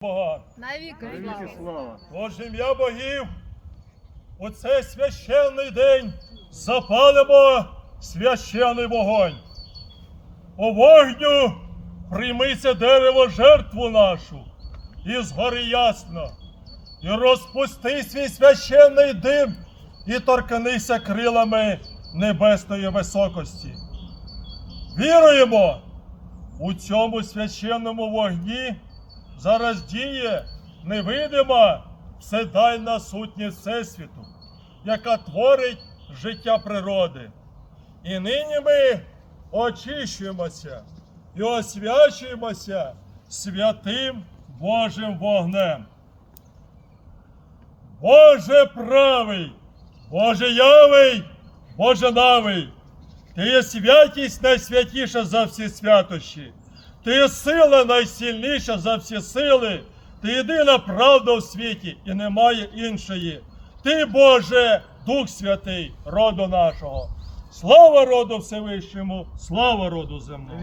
Бога. Навіки слава. слава. Тож ім'я богів у цей священний день запалимо священний вогонь. У вогню приймися дерево жертву нашу, і згори ясно, і розпусти свій священний дим, і торкнися крилами небесної високості. Віруємо, у цьому священному вогні зараз діє невидима вседальна сутність Всесвіту, яка творить життя природи. І нині ми очищуємося і освячуємося святим Божим вогнем. Боже правий, Боже явий, Боже навий, ти є святість найсвятіша за всі святощі. Ти сила найсильніша за всі сили. Ти єдина правда в світі і немає іншої. Ти, Боже, Дух Святий, роду нашого. Слава роду Всевишньому, слава роду земному.